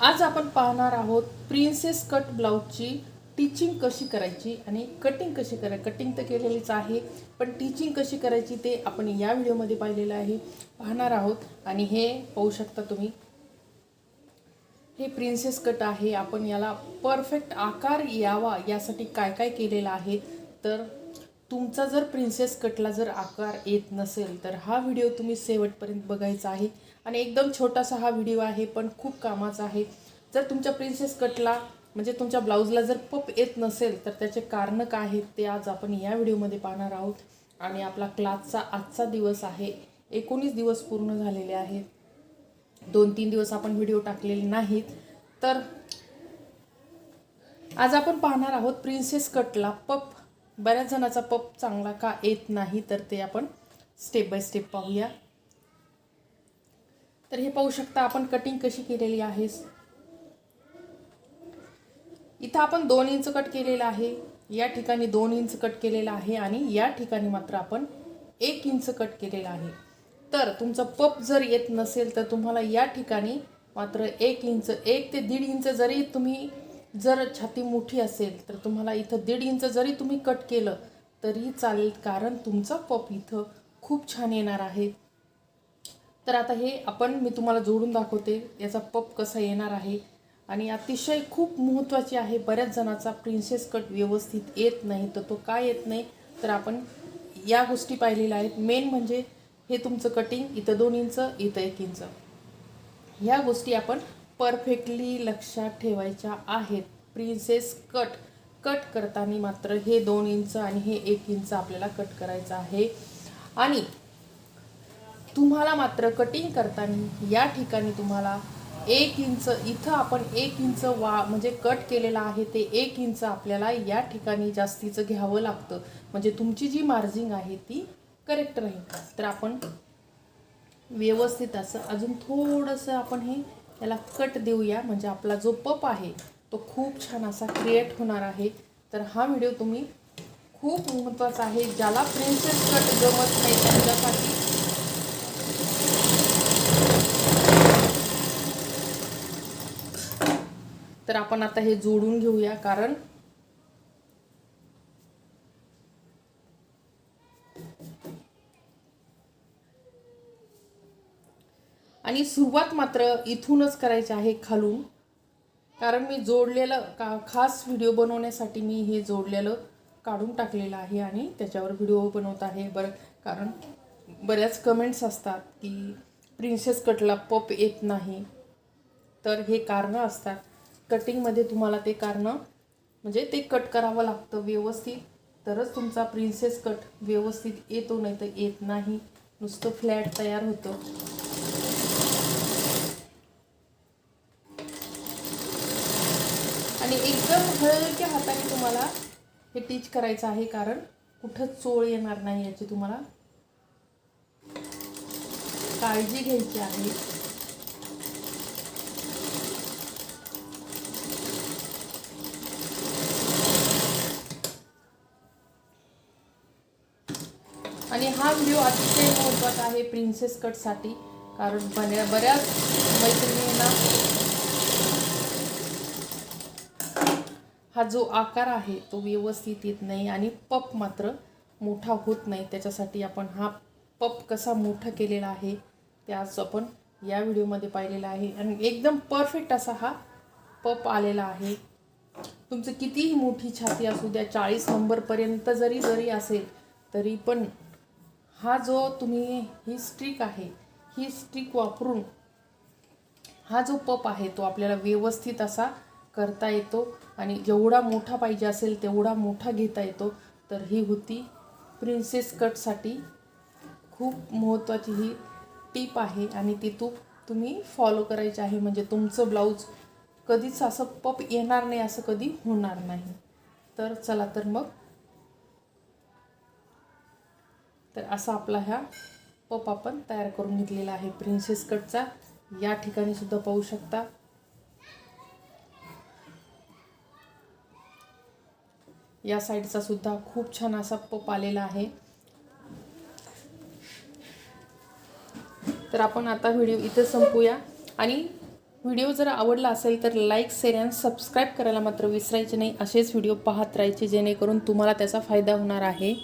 आज आपण पाहणार आहोत प्रिन्सेस कट ब्लाऊजची टिचिंग कशी करायची आणि कटिंग कशी करायची कटिंग तर केलेलीच आहे पण टिचिंग कशी करायची ते आपण या व्हिडिओमध्ये पाहिलेलं आहे. पाहणार आहोत आणि हे पाहू शकता तुम्ही. हे प्रिन्सेस कट आहे. आपण याला परफेक्ट आकार यावा यासाठी काय काय केलेलं आहे? तर तुमचा जर प्रिन्सेस कटला जर आकार येत नसेल तर हा व्हिडिओ तुम्ही शेवटपर्यंत बघायचा आहे. आणि एकदम छोटासा हा व्हिडिओ आहे पण खूप कामाचा आहे. जर तुमच्या प्रिन्सेस कटला म्हणजे तुमच्या ब्लाऊजला जर पप येत नसेल तर त्याचे कारणं काय आहेत ते आज आपण या व्हिडिओमध्ये पाहणार आहोत. आणि आपला क्लासचा आजचा दिवस आहे. एकोणीस दिवस पूर्ण झालेले आहेत. दोन तीन दिवस आपण व्हिडिओ टाकलेले नाहीत. तर आज आपण पाहणार आहोत प्रिन्सेस कटला पप. बऱ्याच जणाचा पप चांगला का येत नाही तर ते आपण स्टेप बाय स्टेप पाहूया. तर हे पाहू शकता आपण कटिंग कशी केलेली आहे. इथं आपण दोन इंच कट केलेलं आहे. या ठिकाणी दोन इंच कट केलेलं आहे आणि या ठिकाणी मात्र आपण एक इंच कट केलेलं आहे. तर तुमचं पप जर येत नसेल तर तुम्हाला या ठिकाणी मात्र एक इंच एक ते दीड इंच जरी तुम्ही जर छाती मोठी असेल तर तुम्हाला इथं दीड इंच जरी तुम्ही कट केलं तरी चालेल. कारण तुमचा पप इथं खूप छान येणार आहे. तर आता हे आपण मी तुम्हाला जोडून दाखवते याचा पप कसा येणार आहे. आणि अतिशय खूप महत्त्वाची आहे बऱ्याच जणाचा प्रिन्सेस कट व्यवस्थित येत नाही तर तो काय येत नाही? तर आपण या गोष्टी पाहिलेल्या आहेत. मेन म्हणजे हे तुमचं कटिंग इथं दोन इंच इथं एक इंच. ह्या गोष्टी आपण परफेक्टली लक्षात ठेवायच्या आहेत. प्रिन्सेस कट कट करताना मात्र हे दोन इंच आणि हे एक इंच आपल्याला कट करायचं आहे. आणि तुम्हाला मात्र कटिंग करताना या ठिकाणी तुम्हाला एक इंच इथं आपण एक इंच वा म्हणजे कट केलेलं आहे ते एक इंच आपल्याला या ठिकाणी जास्तीचं घ्यावं लागतं. म्हणजे तुमची जी मार्जिंग आहे ती करेक्ट राहील. तर आपण व्यवस्थित असं अजून थोडंसं आपण हे याला कट देऊया. म्हणजे आपला जो पप आहे तो खूप छान असा क्रिएट होणार आहे. तर हा व्हिडिओ तुम्ही खूप महत्त्वाचा आहे. ज्याला प्रिन्सेस कट जमत नाही त्यांच्यासाठी. तर आपण आता हे जोडून घेऊया. कारण आणि सुरुवात मात्र इथूनच करायची आहे खालून. कारण मी जोडलेलं का खास व्हिडिओ बनवण्यासाठी मी हे जोडलेलं काढून टाकलेलं आहे आणि त्याच्यावर व्हिडिओ बनवत आहे. बरं कारण बऱ्याच कमेंट्स असतात की प्रिन्सेस कटला पप येत नाही. तर हे कारणं असतात. कटिंगमध्ये तुम्हाला ते कारणं म्हणजे ते कट करावं लागतं व्यवस्थित. तरच तुमचा प्रिन्सेस कट व्यवस्थित येतो नाही तर येत नाही. नुसतं फ्लॅट तयार होतं. आणि एकदम हलक्या हाताने तुम्हाला हे टीच करायचं आहे कारण कुठं चोळ येणार नाही याची तुम्हाला काळजी घ्यायची आहे. आणि हा व्हिडिओ अतिशय महत्त्वाचा आहे प्रिन्सेस कटसाठी कारण बऱ्या बऱ्याच मैत्रिणींना हा जो आकार आहे तो व्यवस्थित येत नाही आणि पप मात्र मोठा होत नाही. त्याच्यासाठी आपण हा पप कसा मोठा केलेला आहे ते आज आपण या व्हिडिओमध्ये पाहिलेला आहे. आणि एकदम परफेक्ट असा हा पप आलेला आहे. तुमचं कितीही मोठी छाती असू द्या चाळीस नंबरपर्यंत जरी जरी असेल तरी पण हा जो तुम्ही ही स्ट्रिक आहे ही स्ट्रिक वापरून हा जो पप आहे तो आपल्याला व्यवस्थित असा करता येतो आणि जेवढा मोठा पाहिजे असेल तेवढा मोठा घेता येतो. तर ही होती प्रिन्सेस कटसाठी खूप महत्त्वाची ही टीप आहे आणि ती तू तुम्ही फॉलो करायची आहे. म्हणजे तुमचं ब्लाऊज कधीच असं पप येणार नाही असं कधी होणार नाही. तर चला तर मग. तर असा आपला ह्या पप आपण तयार करून घेतलेला आहे. प्रिन्सेस कटचा या ठिकाणी सुद्धा पाहू शकता. या साईडचा सुद्धा खूप छान असा पप आलेला आहे. तर आपण आता व्हिडिओ इथे संपूया. आणि व्हिडिओ जर आवडला असेल तर लाईक शेअर आणि सबस्क्राईब करायला मात्र विसरायचे नाही. असेच व्हिडिओ पाहत राहायचे जेणेकरून तुम्हाला त्याचा फायदा होणार आहे.